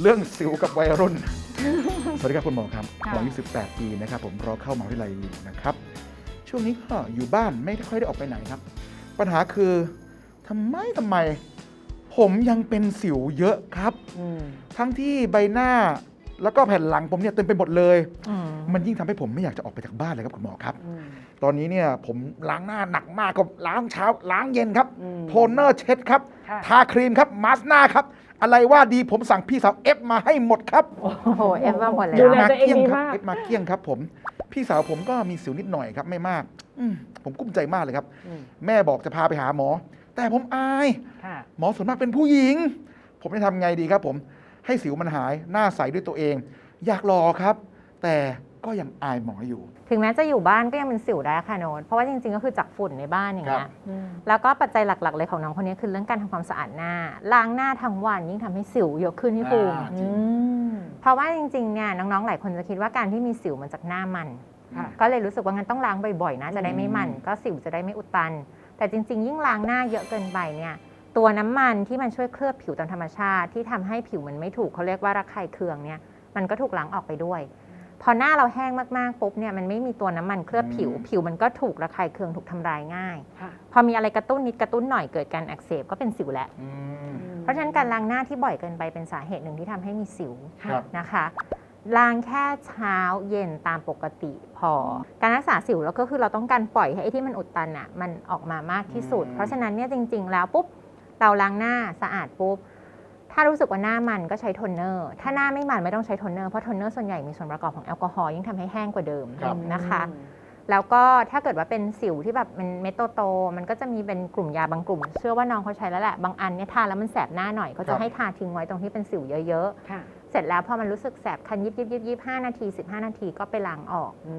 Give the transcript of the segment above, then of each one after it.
เรื่องสิวกับวัยรุ่น สวัสดีครับคุณหมอครับค่ะหมออายุ18 ปีนะครับ ผมรอเข้ามหาวิทยาลัยอยู่นะครับ ช่วงนี้ก็อยู่บ้านไม่ค่อยได้ออกไปไหนครับ ปัญหาคือทำไมทำไม ผมยังเป็นสิวเยอะครับอืมทั้งที่ใบหน้าแล้วก็แผ่นหลังผมเนี่ยเต็มไปหมดเลยอืมมันยิ่งทำให้ผมไม่อยากจะออกไปจากบ้านเลยครับคุณหมอครับอืมตอนนี้เนี่ยผมล้างหน้าหนักมากก็ล้างเช้าล้างเย็นครับอืมโทนเนอร์เช็ดครับค่ะทาครีมครับ มาสก์หน้าครับ อะไรว่าดีผมสั่งพี่สาวเอฟมาให้หมดครับโอ้โหเอฟว่าหมดเลยดูแลเหรอตัวเองดีครัมาก เอฟมาเกลี้ยงครับผม พี่สาวผมก็มีสิวนิดหน่อยครับไม่มาก อืมผมกุ้มใจมากเลยครับ อืม แม่บอกจะพาไปหาหมอ แต่ผมอาย ค่ะ หมอส่วนมากเป็นผู้หญิง ผมจะทำไงดีครับผม ให้สิวมันหายหน้าใสด้วยตัวเอง อยากรอครับ แต่ ก็ยังอายหมออยู่ ถึงแม้จะอยู่บ้านก็ยังเป็นสิวได้ค่ะโน้ตเพราะว่าจริงๆก็คือจากฝุ่นในบ้านอย่างครัเงี้บยอืมแล้วก็ปัจจัยหลักๆเลยของน้องคนนี้คือเรื่องการทำความสะอาดหน้า ล้างหน้าทั้งวันยิ่งทำให้สิวเยอะขึ้นที่ภูมิอ่าอืมเพราะว่าจริงๆเนี่ยน้องๆหลายคนจะคิดว่าการที่มีสิวมันจากหน้ามันค่ะก็เลยรู้สึกว่างั้นต้องล้างบ่อยๆนะจะได้ไม่มัน ก็สิวจะได้ไม่อุดตัน แต่จริง ๆ ยิ่งล้างหน้าเยอะเกินไปเนี่ยตัวน้ำมันที่มันช่วยเคลือบผิวตามธรรมชาติ ที่ทำให้ผิวมันไม่ถูกเขาเรียกว่าระคายเคืองเนี่ยมันก็ถูกล้างออกไปด้วย พอหน้าเราแห้งมากๆปุ๊บเนี่ยมันไม่มีตัวน้ำมันเคลือบผิวอืมผิวมันก็ถูกระคายเคืองถูกทำลายง่ายค่ะพอมีอะไรกระตุ้นนิดกระตุ้นหน่อยเกิดการอักเสบก็เป็นสิวแล้วอืมเพราะฉะนั้นการล้างหน้าที่บ่อยเกินไปเป็นสาเหตุหนึ่งที่ทำให้มีสิวครับนะคะล้างแค่เช้าเย็นตามปกติพอ การรักษาสิวแล้วก็คือเราต้องการปล่อยให้ไอ้ที่มันอุดตันอะมันออกมามากที่สุดอืมเพราะฉะนั้นเนี่ยจริง ๆ แล้วปุ๊บเราล้างหน้าสะอาดปุ๊บ ถ้ารู้สึกว่าหน้ามันก็ใช้โทนเนอร์ ถ้าหน้าไม่มันไม่ต้องใช้โทนเนอร์ เพราะโทนเนอร์ส่วนใหญ่มีส่วนประกอบของแอลกอฮอล์ยิ่งทำให้แห้งกว่าเดิมครับ นะคะ แล้วก็ถ้าเกิดว่าเป็นสิวที่แบบมันเม็ดโตๆมันก็จะมีเป็นกลุ่มยาบางกลุ่ม เชื่อว่าน้องเขาใช้แล้วแหละ บางอันเนี่ยทาแล้วมันแสบหน้าหน่อยเขาครัจะบ ให้ทาทิ้งไว้ตรงที่เป็นสิวเยอะค่ะๆ เสร็จแล้วพอมันรู้สึกแสบคันยิบยิบยิบยิบห้านาที15นาทีก็ไปล้างออก อื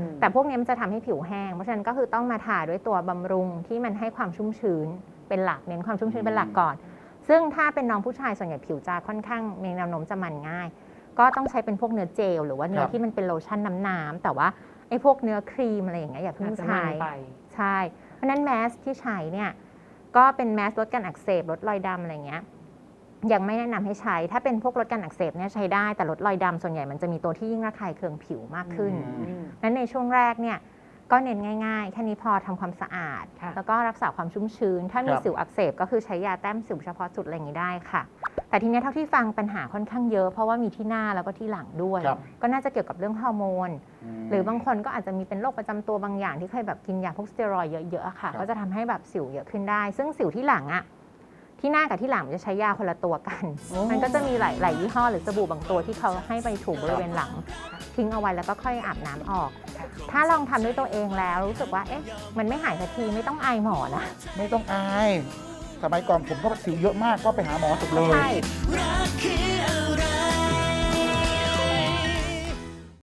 มแต่พวกนี้มันจะทำให้ผิวแห้ง เพราะฉะนั้นก็คือต้องมาทาด้วยตัวบำรุงที่มันให้ความชุ่มชื้นเป็นหลักเน้นความชุ่มชื้นเป็นหลักก่อน ซึ่งถ้าเป็นน้องผู้ชายส่วนใหญ่ผิวจะค่อนข้างมีแนวโน้มจะมันง่าย ก็ต้องใช้เป็นพวกเนื้อเจลหรือว่าเนื้อครับที่มันเป็นโลชั่นน้ำๆแต่ว่าไอ้พวกเนื้อครีมอะไรอย่างเงี้ยอย่าเพิ่งอาจจะใช้นานไปใช่ เพราะฉะนั้นแมสที่ใช้เนี่ยก็เป็นแมสลดการอักเสบลดรอยดำอะไรเงี้ยยังไม่แนะนำให้ใช้ ถ้าเป็นพวกลดการอักเสบเนี่ยใช้ได้ แต่ลดรอยดำส่วนใหญ่มันจะมีตัวที่ยิ่งระคายเคืองผิวมากขึ้นอืมนั้นในช่วงแรกเนี่ย ก็เน้นง่ายๆ แค่นี้พอทำความสะอาด ค่ะแล้วก็รักษาความชุ่มชื้น ถ้ามีครับ สิวอักเสบก็คือใช้ยาแต้มสิวเฉพาะจุดอะไรอย่างนี้ได้ค่ะ แต่ทีเนี้ยเท่าที่ฟังปัญหาค่อนข้างเยอะ เพราะว่ามีที่หน้าแล้วก็ที่หลังด้วย ครับ ก็น่าจะเกี่ยวกับเรื่องฮอร์โมนหรือบางคนก็อาจจะมีเป็นโรคประจำตัวบางอย่างที่เคยแบบกินยาพวกสเตียรอยด์เยอะๆอะค่ะ ครับ ก็จะทำให้แบบสิวเยอะขึ้นได้ ซึ่งสิวที่หลังอะที่หน้ากับที่หลังมันจะใช้ยาคนละตัวกัน โอ้ มันก็จะมีหลายหลายยี่ห้อหรือสบู่บางตัวที่เขาให้ไปถูบริเวณหลัง ทิ้งเอาไว้แล้วก็ค่อยอาบน้ำออก ถ้าลองทำด้วยตัวเองแล้วรู้สึกว่าเอ๊ะมันไม่หายสักทีไม่ต้องอายหมอนะ ไม่ต้องอาย สมัยก่อนผมก็สิวเยอะมากก็ไปหาหมอสุดเลยใช่รักคือ